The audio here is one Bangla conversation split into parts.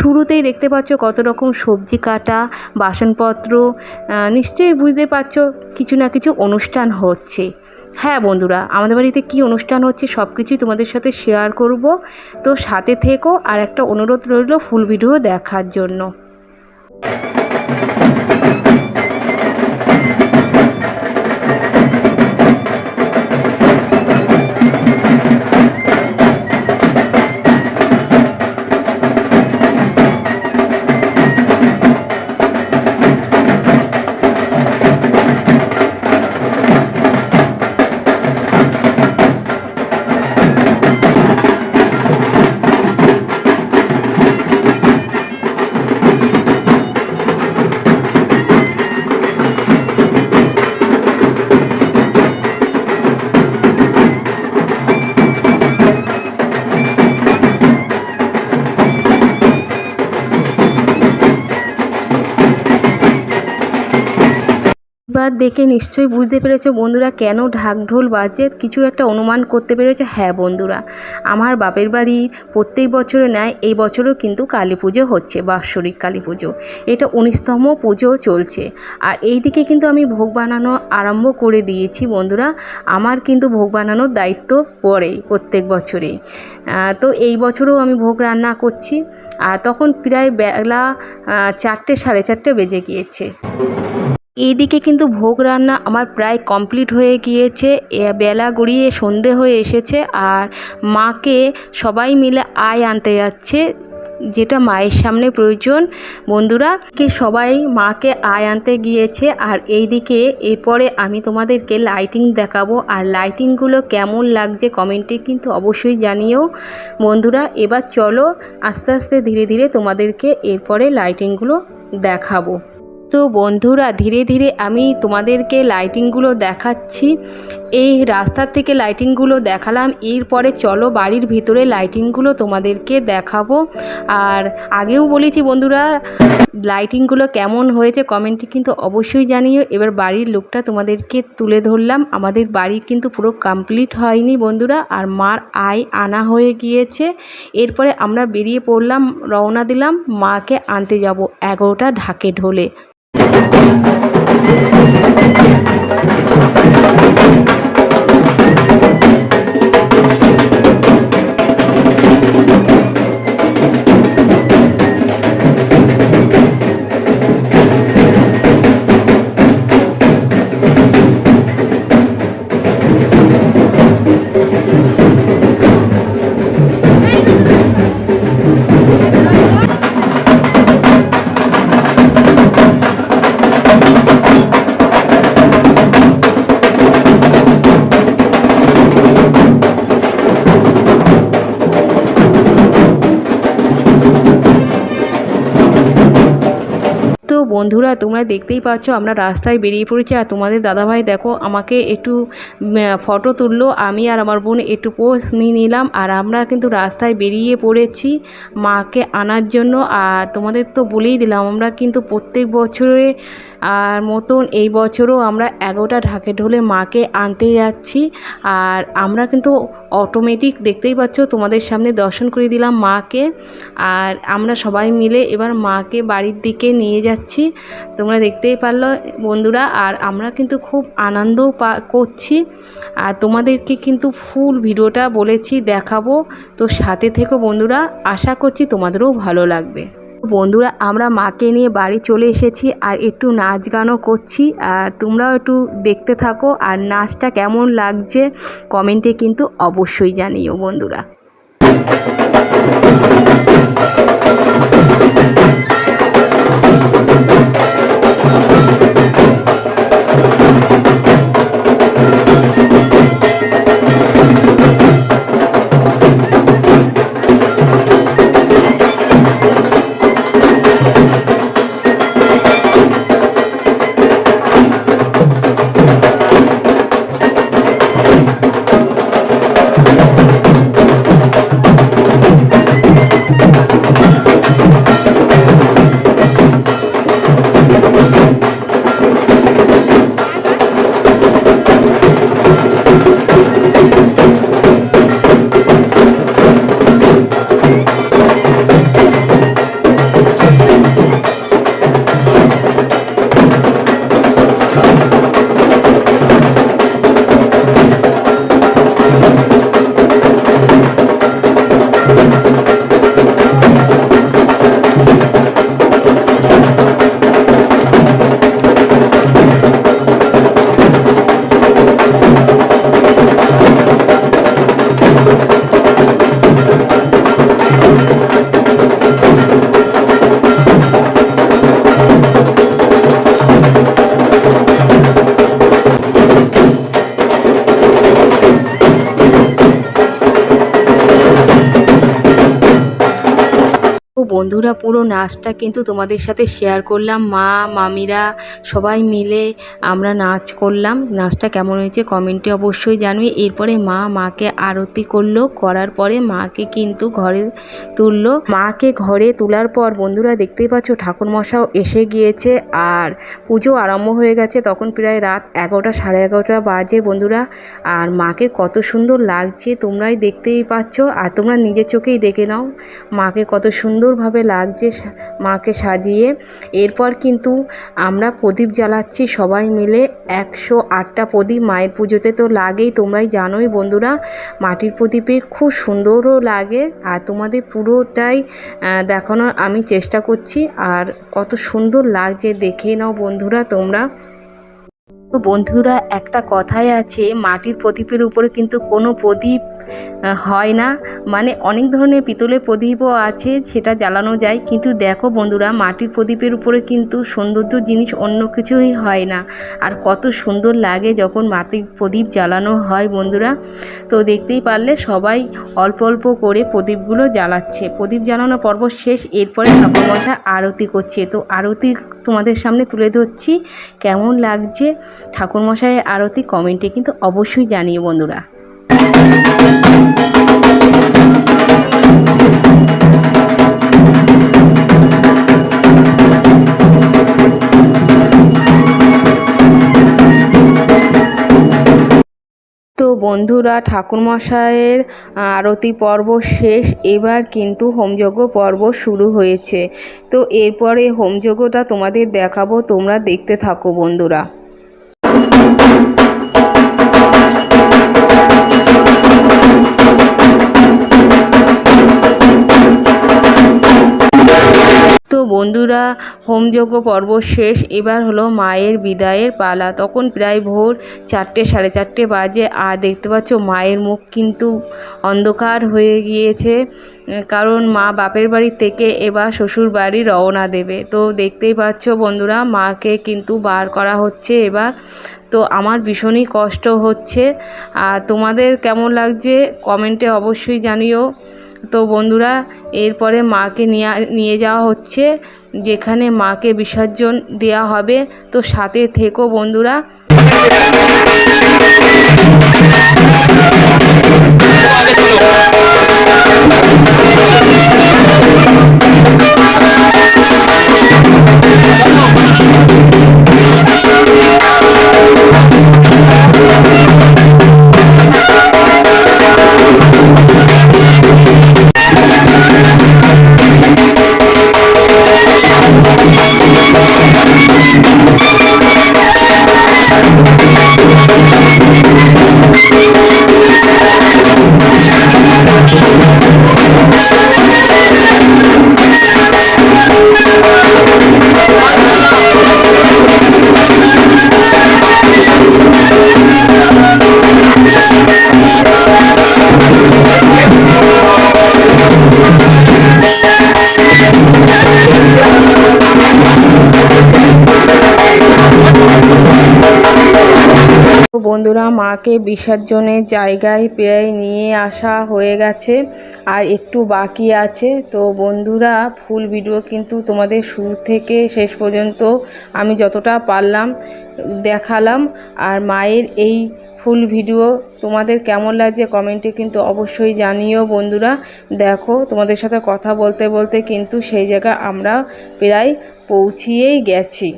শুরুতেই দেখতে পাচ্ছ কত রকম সবজি কাটা, বাসনপত্র নিশ্চয়ই বুঝতে পারছ কিছু না কিছু অনুষ্ঠান হচ্ছে। হ্যাঁ বন্ধুরা, আমাদের বাড়িতে কি অনুষ্ঠান হচ্ছে সব কিছুই তোমাদের সাথে শেয়ার করব। তো সাথে থেকো আর একটা অনুরোধ রইল ফুল ভিডিও দেখার জন্য। এবার দেখে নিশ্চয়ই বুঝতে পেরেছ বন্ধুরা কেন ঢাক ঢোল বাজে, কিছু একটা অনুমান করতে পেরেছ। হ্যাঁ বন্ধুরা, আমার বাপের বাড়ি প্রত্যেক বছরে নেয়, এই বছরও কিন্তু কালী পুজো হচ্ছে, বাৎসরিক কালী পুজো। এটা উনিশতম পুজো চলছে। আর এই দিকে কিন্তু আমি ভোগ বানানো আরম্ভ করে দিয়েছি বন্ধুরা। আমার কিন্তু ভোগ বানানোর দায়িত্ব পড়ে প্রত্যেক বছরেই। তো এই বছরও আমি ভোগ রান্না করছি। আর তখন প্রায় বেলা চারটে, সাড়ে চারটে বেজে গিয়েছে। এইদিকে কিন্তু ভোগ রান্না আমার প্রায় কমপ্লিট হয়ে গিয়েছে। বেলা গড়িয়ে সন্ধে হয়ে এসেছে আর মাকে সবাই মিলে আয় আনতে যাচ্ছে, যেটা মায়ের সামনে প্রয়োজন। বন্ধুরা কে সবাই মাকে আয় আনতে গিয়েছে আর এইদিকে এরপরে আমি তোমাদেরকে লাইটিং দেখাবো আর লাইটিংগুলো কেমন লাগছে কমেন্টে কিন্তু অবশ্যই জানিও। বন্ধুরা, এবার চলো আস্তে আস্তে ধীরে ধীরে তোমাদেরকে এরপরে লাইটিংগুলো দেখাবো। তো বন্ধুরা, ধীরে ধীরে আমি তোমাদেরকে লাইটিংগুলো দেখাচ্ছি। এই রাস্তার থেকে লাইটিংগুলো দেখালাম। এরপরে চলো বাড়ির ভিতরে লাইটিংগুলো তোমাদেরকে দেখাবো। আর আগেও বলেছি বন্ধুরা লাইটিংগুলো কেমন হয়েছে কমেন্টে কিন্তু অবশ্যই জানিও। এবার বাড়ির লুকটা তোমাদেরকে তুলে ধরলাম। আমাদের বাড়ি কিন্তু পুরো কমপ্লিট হয়নি বন্ধুরা, আর মার আয় আনা হয়ে গিয়েছে। এরপরে আমরা বেরিয়ে পড়লাম, রওনা দিলাম, মাকে আনতে যাব এগারোটা ঢাকে ঢোলে। Thank you. বন্ধুরা, তোমরা দেখতেই পাচ্ছ আমরা রাস্তায় বেরিয়ে পড়েছি আর তোমাদের দাদাভাই দেখো আমাকে একটু ফটো তুললো, আমি আর আমার বোন একটু পোস্ট নিয়ে নিলাম আর আমরা কিন্তু রাস্তায় বেরিয়ে পড়েছি মাকে আনার জন্য আর তোমাদের তো বলেই দিলাম, আমরা কিন্তু প্রত্যেক বছরে আর মতন এই বছরও আমরা এগারোটা ঢাকে ঢোলে মাকে আনতে যাচ্ছি। আর আমরা কিন্তু অটোমেটিক দেখতেই পাচ্ছ তোমাদের সামনে দর্শন করে দিলাম মাকে। আর আমরা সবাই মিলে এবার মাকে বাড়ির দিকে নিয়ে যাচ্ছি। তোমরা দেখতেই পারল বন্ধুরা, আর আমরা কিন্তু খুব আনন্দও পা, করছি। আর তোমাদেরকে কিন্তু ফুল ভিডিওটা বলেছি দেখাবো। তো সাথে থেকো বন্ধুরা, আশা করছি তোমাদেরও ভালো লাগবে। বন্ধুরা, আমরা মাকে নিয়ে বাড়ি চলে এসেছি আর একটু নাচ গানও করছি। আর তোমরাও একটু দেখতে থাকো আর নাচটা কেমন লাগছে কমেন্টে কিন্তু অবশ্যই জানিও বন্ধুরা। বন্ধুরা, পুরো নাচটা কিন্তু তোমাদের সাথে শেয়ার করলাম। মা, মামিরা সবাই মিলে আমরা নাচ করলাম। নাচটা কেমন হয়েছে কমেন্টে অবশ্যই জানবে এরপরে মা মাকে আরতি করল। করার পরে মাকে কিন্তু ঘরে তুললো। মাকে ঘরে তোলার পর বন্ধুরা, দেখতেই পাচ্ছ ঠাকুরমশাও এসে গিয়েছে আর পুজো আরম্ভ হয়ে গেছে তখন প্রায় রাত এগারোটা, সাড়ে এগারোটা বাজে বন্ধুরা। আর মাকে কত সুন্দর লাগছে, তোমরাই দেখতেই পাচ্ছ। আর তোমরা নিজের চোখেই দেখে নাও, মাকে কত সুন্দরভাবে লাগছে সা- মাকে সাজিয়ে। এরপর কিন্তু আমরা প্রদীপ জ্বালাচ্ছি সবাই মিলে। একশো আটটা প্রদীপ মায়ের পুজোতে তো লাগেই, তোমরাই জানোই বন্ধুরা। মাটির প্রদীপে খুব সুন্দরও লাগে আর তোমাদের পুরোটাই দেখানোর আমি চেষ্টা করছি। আর কত সুন্দর লাগছে, দেখে নাও বন্ধুরা তোমরা। তো বন্ধুরা, একটা কথাই আছে, মাটির প্রদীপের উপরে কিন্তু কোনো প্রদীপ হয় না। মানে অনেক ধরনের পিতলের প্রদীপও আছে, সেটা জ্বালানো যায়। কিন্তু দেখো বন্ধুরা, মাটির প্রদীপের উপরে কিন্তু সৌন্দর্য জিনিস অন্য কিছুই হয় না। আর কত সুন্দর লাগে যখন মাটির প্রদীপ জ্বালানো হয় বন্ধুরা। তো দেখতেই পারলে সবাই অল্প অল্প করে প্রদীপগুলো জ্বালাচ্ছে। প্রদীপ জ্বালানো পর্ব শেষ, এরপরে ঠাকুরমশাই আরতি করছে। তো আরতি তোমাদের সামনে তুলে ধরছি। কেমন লাগছে ঠাকুরমশাইয়ের আরতি কমেন্টে কিন্তু অবশ্যই জানিও বন্ধুরা। বন্ধুরা, ঠাকুরমশাইয়ের আরতি পর্ব শেষ। এবার কিন্তু হোমযজ্ঞ পর্ব শুরু হয়েছে। তো এরপরে হোমযজ্ঞটা তোমাদের দেখাবো, তোমরা দেখতে থাকো বন্ধুরা। বন্ধুরা, হোমযজ্ঞ পর্ব শেষ। এবার হলো মায়ের বিদায়ের পালা। তখন প্রায় ভোর চারটে, সাড়ে চারটে বাজে। আর দেখতে পাচ্ছ, মায়ের মুখ কিন্তু অন্ধকার হয়ে গিয়েছে কারণ মা বাপের বাড়ি থেকে এবার শ্বশুর বাড়ি রওনা দেবে। তো দেখতেই পাচ্ছ বন্ধুরা, মাকে কিন্তু বার করা হচ্ছে এবার। তো আমার ভীষণই কষ্ট হচ্ছে। আর তোমাদের কেমন লাগছে, কমেন্টে অবশ্যই জানিও। তো বন্ধুরা, এরপরে মাকে নিয়ে নিয়ে যাওয়া হচ্ছে, যেখানে মাকে বিসর্জন দেওয়া হবে। তো সাথে থেকো বন্ধুরা। বন্ধুরা মাকে বিসর্জনের জায়গায় প্রায় নিয়ে আসা হয়ে গেছে, আর একটু বাকি আছে। তো বন্ধুরা, ফুল ভিডিও কিন্তু তোমাদের শুরু থেকে শেষ পর্যন্ত আমি যতটা পারলাম দেখালাম। আর মায়ের এই ফুল ভিডিও তোমাদের কেমন লাগছে কমেন্টে কিন্তু অবশ্যই জানিও বন্ধুরা। দেখো, তোমাদের সাথে কথা বলতে বলতে কিন্তু সেই জায়গা আমরা প্রায় পৌঁছিয়েই গেছি।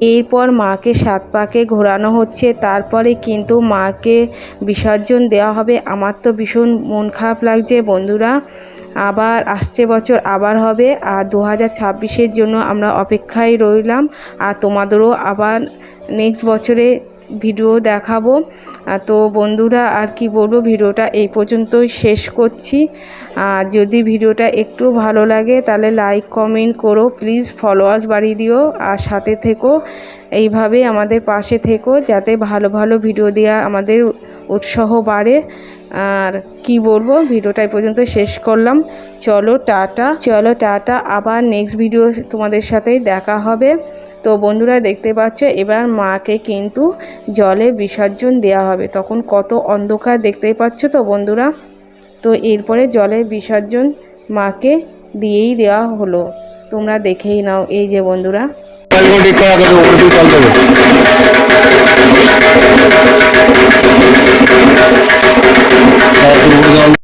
এরপর মাকে সাত পাকে ঘোরানো হচ্ছে। তারপরে কিন্তু মাকে বিসর্জন দেওয়া হবে। আমার তো ভীষণ মন খারাপ লাগছে বন্ধুরা। আবার আসছে বছর, আবার হবে। আর দু হাজার ছাব্বিশের জন্য আমরা অপেক্ষায় রইলাম। আর তোমাদেরও আবার নেক্সট বছরে ভিডিও দেখাবো। তো বন্ধুরা, আর কি বলব? ভিডিওটা এই পর্যন্তই শেষ করছি। আর যদি ভিডিওটা একটু ভালো লাগে, তাহলে লাইক কমেন্ট করো প্লিজ ফলোয়ার্স বাড়িয়ে দিও, আর সাথে থেকো, এইভাবে আমাদের পাশে থেকো, যাতে ভালো ভালো ভিডিও দেওয়া আমাদের উৎসাহ বাড়ে। আর কি বলব, ভিডিওটা পর্যন্ত শেষ করলাম। চলো টাটা চলো টাটা, আবার নেক্সট ভিডিও তোমাদের সাথেই দেখা হবে। তো বন্ধুরা দেখতে পাচ্ছ, এবার মাকে কিন্তু জলে বিসর্জন দেওয়া হবে। তখন কত অন্ধকার দেখতেই পাচ্ছ তো বন্ধুরা? তো এরপরে জলের বিসর্জন মাকে দিয়েই দেওয়া হলো। তোমরা দেখেই নাও। এই যে বন্ধুরা।